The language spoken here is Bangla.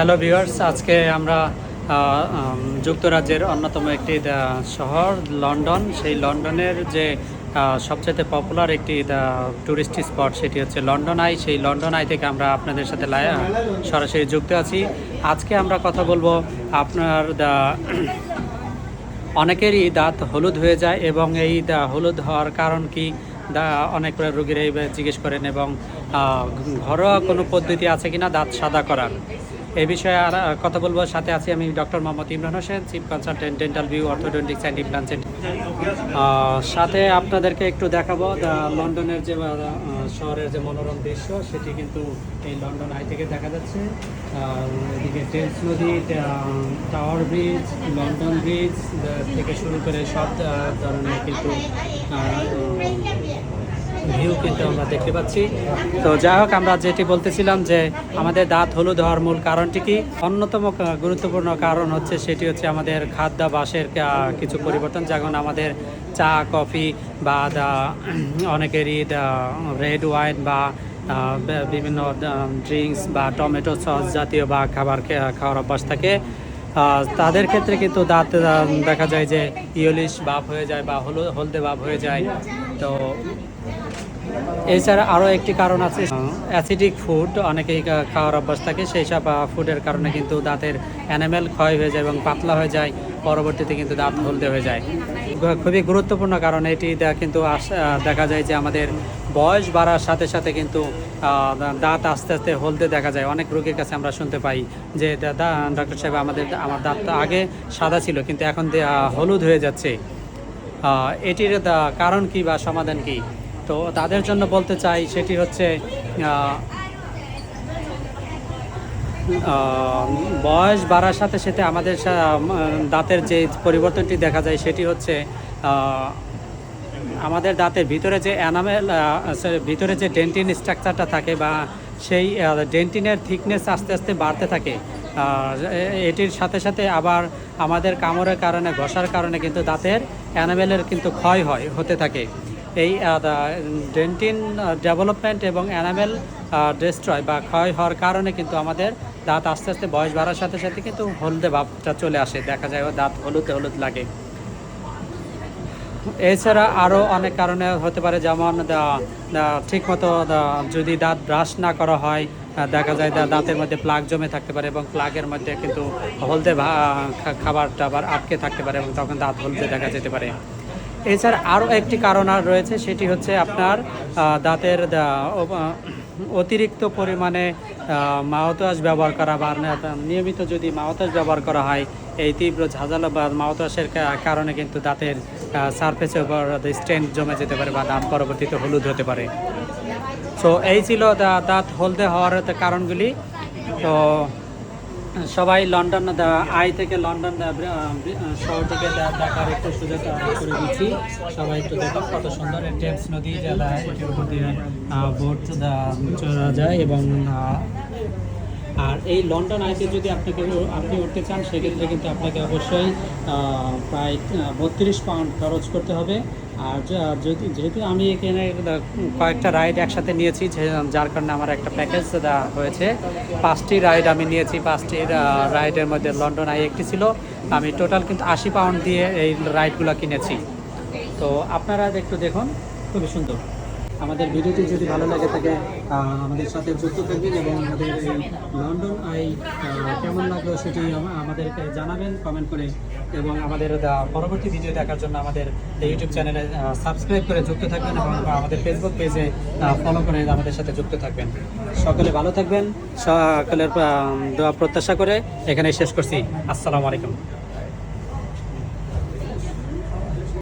হ্যালো ভিউয়ার্স আজকে আমরা যুক্তরাজ্যের অন্যতম একটি শহর, লন্ডন। সেই লন্ডনের যে সবচেয়ে পপুলার একটি টুরিস্ট স্পট সেটি হচ্ছে লন্ডন আই সেই লন্ডন আই থেকে আমরা আপনাদের সাথে সরাসরি যুক্ত আছি। আজকে আমরা কথা বলব আপনার অনেকেরই দাঁত হলুদ হয়ে যায় এবং এই হলুদ হওয়ার কারণ কি? অনেক রোগীরাই জিজ্ঞেস করেন এবং ঘরোয়া কোনো পদ্ধতি আছে কিনা? দাঁত সাদা করার। এই বিষয়ে আর কথা বলব। সাথে আছি আমি doctor Mohammad Imran Hossain chief consultant dental view orthodontics and implant সাথে আপনাদেরকে একটু দেখাবো লন্ডনের যে শহরের যে মনোরম দৃশ্য, সেটি কিন্তু এই লন্ডন আই থেকে দেখা যাচ্ছে। এদিকে টেলস নদী টাওয়ার ব্রিজ, লন্ডন ব্রিজ থেকে শুরু করে সব ধরনের কিন্তু ভিউ কিন্তু আমরা দেখতে পাচ্ছি। তো যাই হোক, আমরা যেটি বলতেছিলাম যে আমাদের দাঁত হলুদ হওয়ার মূল কারণটি কি? অন্যতম গুরুত্বপূর্ণ কারণ হচ্ছে সেটি হচ্ছে আমাদের খাদ্যাভাসের কিছু পরিবর্তন যেমন আমাদের চা, কফি বা অনেকেরই রেড ওয়াইন বা বিভিন্ন ড্রিঙ্কস বা টমেটো সস জাতীয় বা খাবার খাওয়ার অভ্যাস থাকে। তাদের ক্ষেত্রে কিন্তু দাঁত দেখা যায় যে ইয়লিশ বাপ হয়ে যায় বা হল হলদে বাপ হয়ে যায়। তো এছাড়া আরও একটি কারণ আছে অ্যাসিডিক ফুড অনেকেই খাওয়ার অভ্যাস থাকে। সেই সব ফুডের কারণে কিন্তু দাঁতের অ্যানিমেল ক্ষয় হয়ে যায় এবং পাতলা হয়ে যায়। পরবর্তীতে কিন্তু দাঁত হলদে হয়ে যায়। খুবই গুরুত্বপূর্ণ কারণ এটি কিন্তু দেখা যায় যে আমাদের বয়স বাড়ার সাথে সাথে কিন্তু দাঁত আস্তে আস্তে হলদে দেখা যায়। অনেক রোগীর কাছে আমরা শুনতে পাই যে দাদা সাহেব, আমাদের আমার দাঁতটা আগে সাদা ছিল, কিন্তু এখন হলুদ হয়ে যাচ্ছে। এটির কারণ কি বা সমাধান কি? তো তাদের জন্য বলতে চাই, সেটি হচ্ছে বয়স বাড়ার সাথে সাথে আমাদের দাঁতের যে পরিবর্তনটি দেখা যায় সেটি হচ্ছে আমাদের দাঁতের ভিতরে যে অ্যানামেল ভিতরে যে ডেন্টিন স্ট্রাকচারটা থাকে বা সেই ডেন্টিনের থিকনেস আস্তে আস্তে বাড়তে থাকে। এটির সাথে সাথে আবার আমাদের কামড়ের কারণে, ঘষার কারণে কিন্তু দাঁতের অ্যানামেলের কিন্তু ক্ষয় হয়, হতে থাকে। এই ডেন্টিন ডেভেলপমেন্ট এবং অ্যানামেল ডিস্ট্রয় বা ক্ষয় হওয়ার কারণে কিন্তু আমাদের দাঁত আস্তে আস্তে বয়স বাড়ার সাথে সাথে কিন্তু হলদে ভাবটা চলে আসে। দেখা যায় দাঁত হলুদ হলুদ লাগে। এছাড়া আরও অনেক কারণে হতে পারে যেমন ঠিক মতো যদি দাঁত ব্রাশ না করা হয় দেখা যায় দাঁতের মধ্যে প্লাগ জমে থাকতে পারে এবং প্লাগের মধ্যে কিন্তু হলদে ভা- খা- খাবার টাবার আটকে থাকতে পারে এবং তখন দাঁত হলদে দেখা যেতে পারে। এছাড়া আরও একটি কারণ আর রয়েছে, সেটি হচ্ছে আপনার দাঁতের অতিরিক্ত পরিমাণে মাওতাস ব্যবহার করা বা নিয়মিত যদি মাওতাস ব্যবহার করা হয়, এই তীব্র ঝাঁঝালো বা মাওতাসের কারণে কিন্তু দাঁতের সারফেসের উপর স্ট্রেন জমে যেতে পারে বা দাঁত পরবর্তীতে হলুদ হতে পারে। তো এই ছিল দাঁত হলদে হওয়ার কারণগুলি। তো সবাই লন্ডন আই থেকে লন্ডন শহর থেকে দেখার একটু সুযোগ করে দিচ্ছি। সবাই একটু দেখুন কত সুন্দর টেমস নদী যারা এটির দিয়ে বোট যায় এবং আর এই লন্ডন আইতে যদি আপনাকে আপনি উঠতে চান, সেক্ষেত্রে কিন্তু আপনাকে অবশ্যই প্রায় বত্রিশ পাউন্ড খরচ করতে হবে। আর যদি যেহেতু আমি এখানে কয়েকটা রাইড একসাথে নিয়েছি যার কারণে আমার একটা প্যাকেজ হয়েছে। পাঁচটি রাইড আমি নিয়েছি, পাঁচটি রাইডের মধ্যে লন্ডন আই একটি ছিল। আমি টোটাল কিন্তু আশি পাউন্ড দিয়ে এই রাইডগুলো কিনেছি। তো আপনারা একটু দেখুন, খুবই সুন্দর। আমাদের ভিডিওটি যদি ভালো লাগে থাকে আমাদের সাথে যুক্ত থাকবেন এবং আমাদের লন্ডন আই কেমন লাগল সেটি আম- আমাদেরকে জানাবেন কমেন্ট করে। এবং আমাদের পরবর্তী ভিডিও দেখার জন্য আমাদের ইউটিউব চ্যানেলে সাবস্ক্রাইব করে যুক্ত থাকবেন এবং আমাদের ফেসবুক পেজে ফলো করে আমাদের সাথে যুক্ত থাকবেন। সকলে ভালো থাকবেন, সকলের প্রত্যাশা করে এখানে শেষ করছি। আসসালামু আলাইকুম।